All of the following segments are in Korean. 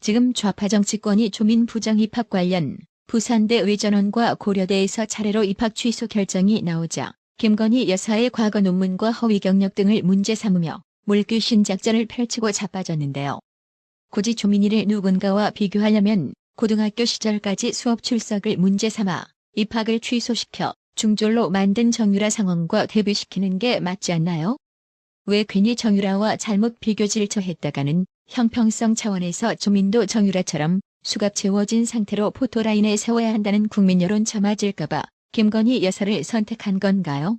지금 좌파 정치권이 조민 부정 입학 관련 부산대 의전원과 고려대에서 차례로 입학 취소 결정이 나오자 김건희 여사의 과거 논문과 허위 경력 등을 문제 삼으며 물귀신 작전을 펼치고 자빠졌는데요. 굳이 조민이를 누군가와 비교하려면 고등학교 시절까지 수업 출석을 문제 삼아 입학을 취소시켜 중졸로 만든 정유라 상황과 대비시키는 게 맞지 않나요? 왜 괜히 정유라와 잘못 비교 질처했다가는 형평성 차원에서 조민도 정유라처럼 수갑 채워진 상태로 포토라인에 세워야 한다는 국민 여론 참아질까봐 김건희 여사를 선택한 건가요?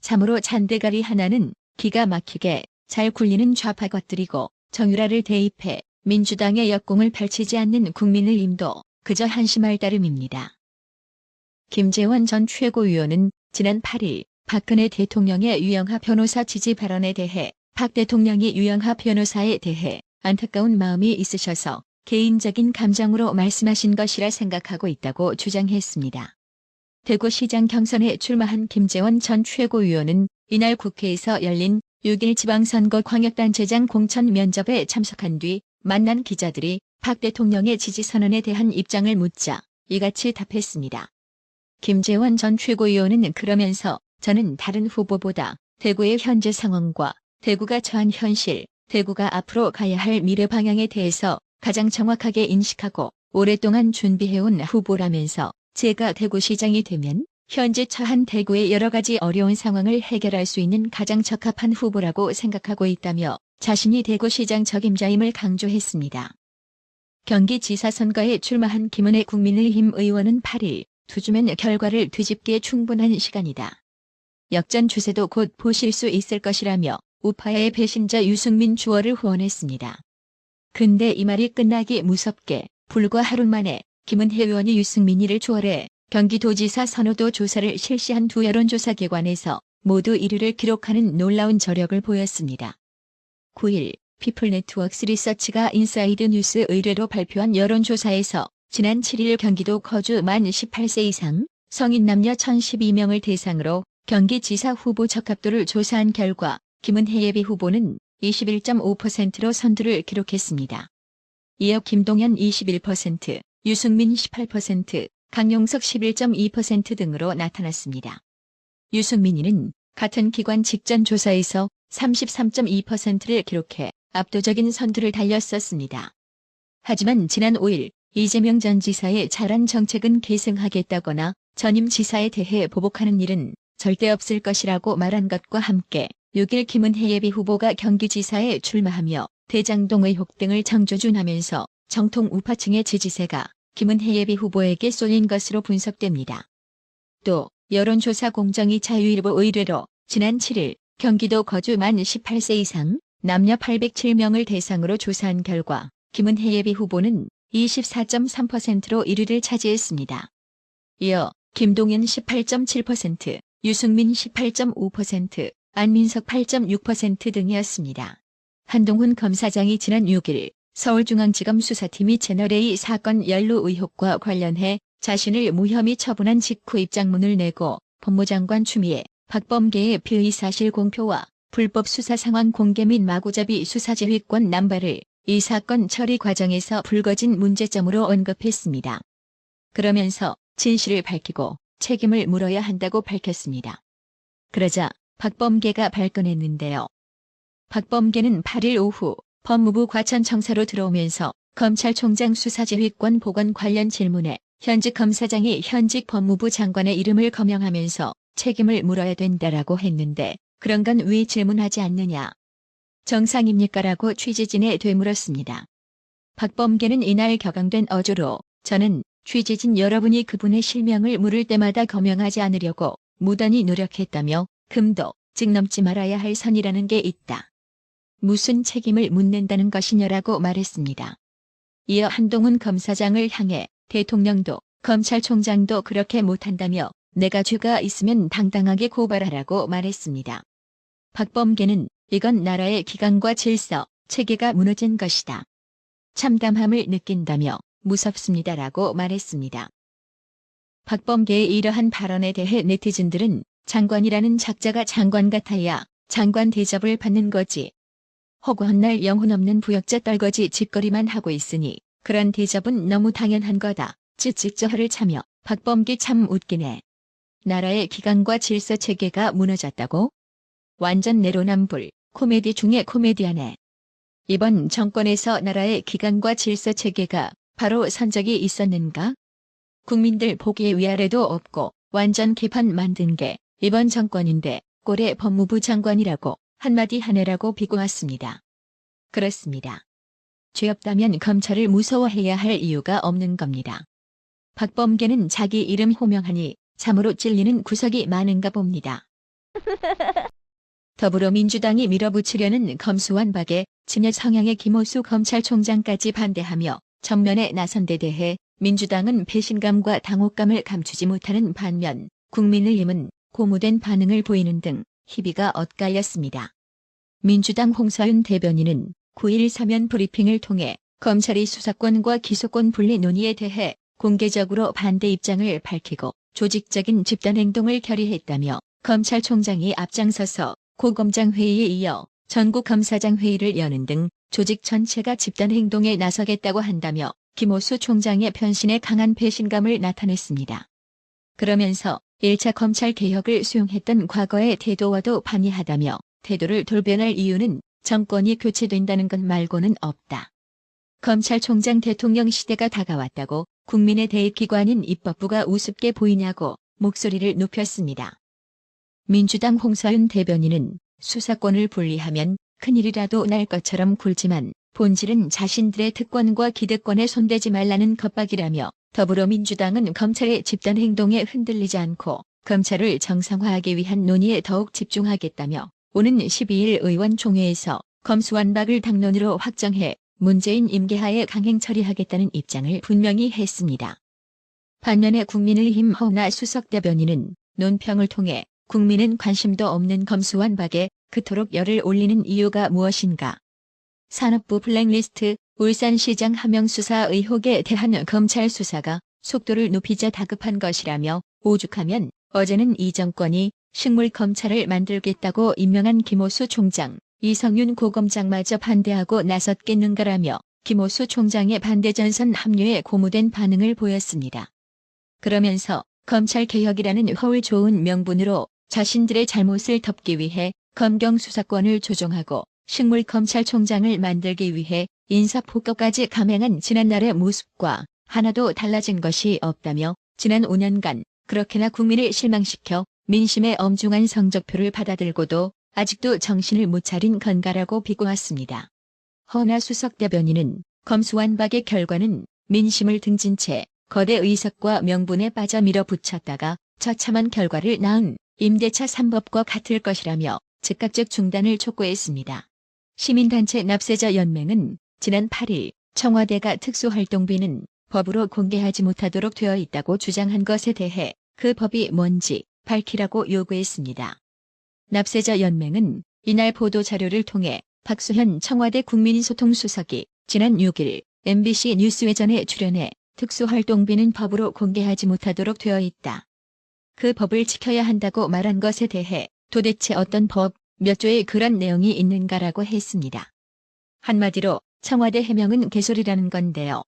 참으로 잔대가리 하나는 기가 막히게 잘 굴리는 좌파 것들이고 정유라를 대입해 민주당의 역공을 펼치지 않는 국민을 임도 그저 한심할 따름입니다. 김재원 전 최고위원은 지난 8일 박근혜 대통령의 유영하 변호사 지지 발언에 대해 박 대통령이 유영하 변호사에 대해 안타까운 마음이 있으셔서 개인적인 감정으로 말씀하신 것이라 생각하고 있다고 주장했습니다. 대구시장 경선에 출마한 김재원 전 최고위원은 이날 국회에서 열린 6일 지방선거 광역단체장 공천 면접에 참석한 뒤 만난 기자들이 박 대통령의 지지 선언에 대한 입장을 묻자 이같이 답했습니다. 김재원 전 최고위원은 그러면서 저는 다른 후보보다 대구의 현재 상황과 대구가 처한 현실, 대구가 앞으로 가야 할 미래 방향에 대해서 가장 정확하게 인식하고 오랫동안 준비해온 후보라면서 제가 대구시장이 되면 현재 처한 대구의 여러 가지 어려운 상황을 해결할 수 있는 가장 적합한 후보라고 생각하고 있다며 자신이 대구시장 적임자임을 강조했습니다. 경기지사 선거에 출마한 김은혜 국민의힘 의원은 8일 투주면 결과를 뒤집기에 충분한 시간이다. 역전 추세도 곧 보실 수 있을 것이라며 우파의 배신자 유승민 주어를 후원했습니다. 근데 이 말이 끝나기 무섭게 불과 하루 만에 김은혜 의원이 유승민이를 추월해 경기도지사 선호도 조사를 실시한 두 여론조사 기관에서 모두 1위를 기록하는 놀라운 저력을 보였습니다. 9일 피플네트워크스 리서치가 인사이드 뉴스 의뢰로 발표한 여론조사에서 지난 7일 경기도 거주 만 18세 이상 성인 남녀 1012명을 대상으로 경기지사 후보 적합도를 조사한 결과 김은혜 예비 후보는 21.5%로 선두를 기록했습니다. 이어 김동연 21%, 유승민 18%, 강용석 11.2% 등으로 나타났습니다. 유승민이는 같은 기관 직전 조사에서 33.2%를 기록해 압도적인 선두를 달렸었습니다. 하지만 지난 5일 이재명 전 지사의 잘한 정책은 계승하겠다거나 전임 지사에 대해 보복하는 일은 절대 없을 것이라고 말한 것과 함께 6일 김은혜 예비 후보가 경기지사에 출마하며 대장동 의혹 등을 창조준하면서 정통 우파층의 지지세가 김은혜 예비 후보에게 쏠린 것으로 분석됩니다. 또 여론조사 공정위 자유일보 의뢰로 지난 7일 경기도 거주 만 18세 이상 남녀 807명을 대상으로 조사한 결과 김은혜 예비 후보는 24.3%로 1위를 차지했습니다. 이어 김동연 18.7%, 유승민 18.5%, 안민석 8.6% 등이었습니다. 한동훈 검사장이 지난 6일 서울중앙지검 수사팀이 채널A 사건 연루 의혹과 관련해 자신을 무혐의 처분한 직후 입장문을 내고 법무장관 추미애, 박범계의 피의 사실 공표와 불법 수사 상황 공개 및 마구잡이 수사지휘권 남발을 이 사건 처리 과정에서 불거진 문제점으로 언급했습니다. 그러면서 진실을 밝히고 책임을 물어야 한다고 밝혔습니다. 그러자 박범계가 발끈했는데요. 박범계는 8일 오후 법무부 과천청사로 들어오면서 검찰총장 수사지휘권 보관 관련 질문에 현직 검사장이 현직 법무부 장관의 이름을 거명하면서 책임을 물어야 된다라고 했는데 그런 건 왜 질문하지 않느냐. 정상입니까 라고 취재진에 되물었습니다. 박범계는 이날 격앙된 어조로 저는 취재진 여러분이 그분의 실명을 물을 때마다 거명하지 않으려고 무단히 노력했다며 금도 즉 넘지 말아야 할 선이라는 게 있다. 무슨 책임을 묻는다는 것이냐라고 말했습니다. 이어 한동훈 검사장을 향해 대통령도 검찰총장도 그렇게 못한다며 내가 죄가 있으면 당당하게 고발하라고 말했습니다. 박범계는 이건 나라의 기강과 질서, 체계가 무너진 것이다. 참담함을 느낀다며 무섭습니다라고 말했습니다. 박범계의 이러한 발언에 대해 네티즌들은 장관이라는 작자가 장관 같아야 장관 대접을 받는 거지. 허구한 날 영혼 없는 부역자 떨거지 짓거리만 하고 있으니 그런 대접은 너무 당연한 거다. 찌찌저허를 차며 박범기 참 웃기네. 나라의 기강과 질서 체계가 무너졌다고? 완전 내로남불, 코미디 중에 코미디하네. 이번 정권에서 나라의 기강과 질서 체계가 바로 선 적이 있었는가? 국민들 보기에 위아래도 없고 완전 개판 만든 게 이번 정권인데 꼴의 법무부 장관이라고 한마디 하네라고 비고왔습니다. 그렇습니다. 죄 없다면 검찰을 무서워해야 할 이유가 없는 겁니다. 박범계는 자기 이름 호명하니 참으로 찔리는 구석이 많은가 봅니다. 더불어민주당이 밀어붙이려는 검수완 박에 친여 성향의 김호수 검찰총장까지 반대하며 전면에 나선 데 대해 민주당은 배신감과 당혹감을 감추지 못하는 반면 국민의힘은 고무된 반응을 보이는 등 희비가 엇갈렸습니다. 민주당 홍서윤 대변인은 9일 사면 브리핑을 통해 검찰이 수사권과 기소권 분리 논의에 대해 공개적으로 반대 입장을 밝히고 조직적인 집단 행동을 결의했다며 검찰총장이 앞장서서 고검장 회의에 이어 전국 검사장 회의를 여는 등 조직 전체가 집단 행동에 나서겠다고 한다며 김호수 총장의 변신에 강한 배신감을 나타냈습니다. 그러면서 1차 검찰 개혁을 수용했던 과거의 태도와도 반의하다며 태도를 돌변할 이유는 정권이 교체된다는 것 말고는 없다. 검찰총장 대통령 시대가 다가왔다고 국민의 대입기관인 입법부가 우습게 보이냐고 목소리를 높였습니다. 민주당 홍서윤 대변인은 수사권을 분리하면 큰일이라도 날 것처럼 굴지만 본질은 자신들의 특권과 기득권에 손대지 말라는 겁박이라며 더불어민주당은 검찰의 집단 행동에 흔들리지 않고 검찰을 정상화하기 위한 논의에 더욱 집중하겠다며 오는 12일 의원총회에서 검수완박을 당론으로 확정해 문재인 임계하에 강행 처리하겠다는 입장을 분명히 했습니다. 반면에 국민의힘 허나 수석 대변인은 논평을 통해 국민은 관심도 없는 검수완박에 그토록 열을 올리는 이유가 무엇인가? 산업부 블랙리스트, 울산시장 하명수사 의혹에 대한 검찰 수사가 속도를 높이자 다급한 것이라며 오죽하면 어제는 이 정권이 식물 검찰을 만들겠다고 임명한 김호수 총장, 이성윤 고검장마저 반대하고 나섰겠는가라며 김호수 총장의 반대 전선 합류에 고무된 반응을 보였습니다. 그러면서 검찰 개혁이라는 허울 좋은 명분으로 자신들의 잘못을 덮기 위해 검경 수사권을 조정하고 식물 검찰총장을 만들기 위해 인사폭거까지 감행한 지난날의 모습과 하나도 달라진 것이 없다며 지난 5년간 그렇게나 국민을 실망시켜 민심의 엄중한 성적표를 받아들고도 아직도 정신을 못 차린 건가라고 비고왔습니다. 허나 수석 대변인은 검수완박의 결과는 민심을 등진 채 거대 의석과 명분에 빠져 밀어붙였다가 처참한 결과를 낳은 임대차 3법과 같을 것이라며 즉각적 중단을 촉구했습니다. 시민단체 납세자 연맹은 지난 8일 청와대가 특수활동비는 법으로 공개하지 못하도록 되어 있다고 주장한 것에 대해 그 법이 뭔지 밝히라고 요구했습니다. 납세자 연맹은 이날 보도 자료를 통해 박수현 청와대 국민소통수석이 지난 6일 MBC 뉴스회전에 출연해 특수활동비는 법으로 공개하지 못하도록 되어 있다. 그 법을 지켜야 한다고 말한 것에 대해 도대체 어떤 법, 몇 조에 그런 내용이 있는가라고 했습니다. 한마디로 청와대 해명은 개소리라는 건데요.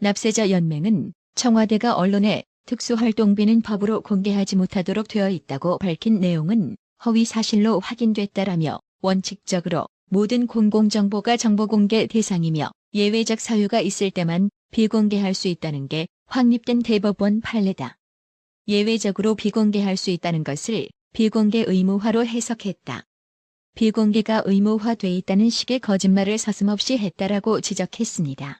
납세자 연맹은 청와대가 언론에 특수활동비는 법으로 공개하지 못하도록 되어 있다고 밝힌 내용은 허위 사실로 확인됐다라며 원칙적으로 모든 공공정보가 정보공개 대상이며 예외적 사유가 있을 때만 비공개할 수 있다는 게 확립된 대법원 판례다. 예외적으로 비공개할 수 있다는 것을 비공개 의무화로 해석했다. 비공개가 의무화돼 있다는 식의 거짓말을 서슴없이 했다라고 지적했습니다.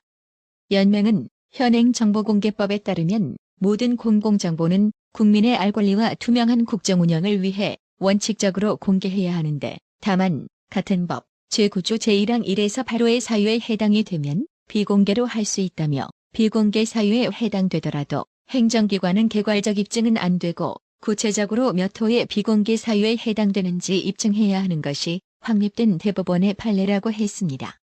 연맹은 현행 정보공개법에 따르면 모든 공공정보는 국민의 알 권리와 투명한 국정 운영을 위해 원칙적으로 공개해야 하는데 다만 같은 법 제9조 제1항 1에서 8호의 사유에 해당이 되면 비공개로 할 수 있다며 비공개 사유에 해당되더라도 행정기관은 개괄적 입증은 안 되고 구체적으로 몇 호의 비공개 사유에 해당되는지 입증해야 하는 것이 확립된 대법원의 판례라고 했습니다.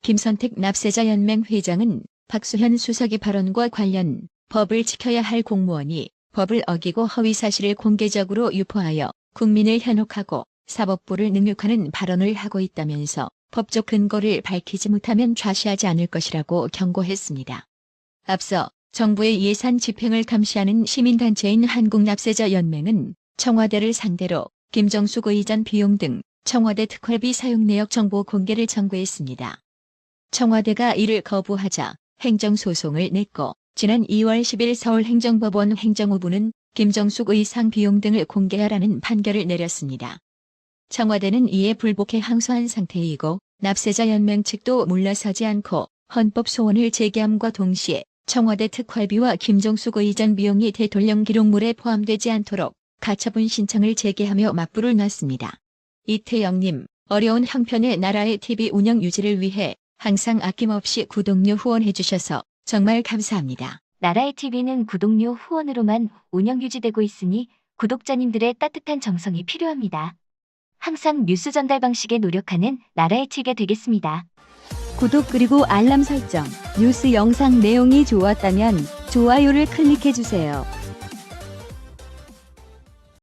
김선택 납세자연맹 회장은 박수현 수석의 발언과 관련 법을 지켜야 할 공무원이 법을 어기고 허위 사실을 공개적으로 유포하여 국민을 현혹하고 사법부를 능욕하는 발언을 하고 있다면서 법적 근거를 밝히지 못하면 좌시하지 않을 것이라고 경고했습니다. 앞서 정부의 예산 집행을 감시하는 시민단체인 한국납세자연맹은 청와대를 상대로 김정숙 의전 비용 등 청와대 특활비 사용 내역 정보 공개를 청구했습니다. 청와대가 이를 거부하자 행정소송을 냈고 지난 2월 10일 서울행정법원 행정부는 김정숙 의상 비용 등을 공개하라는 판결을 내렸습니다. 청와대는 이에 불복해 항소한 상태이고 납세자 연맹 측도 물러서지 않고 헌법 소원을 제기함과 동시에 청와대 특활비와 김정숙 의전 비용이 대통령 기록물에 포함되지 않도록 가처분 신청을 제기하며 맞불을 놨습니다. 이태영님, 어려운 형편의 나라의 TV 운영 유지를 위해 항상 아낌없이 구독료 후원해주셔서 정말 감사합니다. 나라의 TV는 구독료 후원으로만 운영 유지되고 있으니 구독자님들의 따뜻한 정성이 필요합니다. 항상 뉴스 전달 방식에 노력하는 나라의 TV가 되겠습니다. 구독 그리고 알람 설정, 뉴스 영상 내용이 좋았다면 좋아요를 클릭해주세요.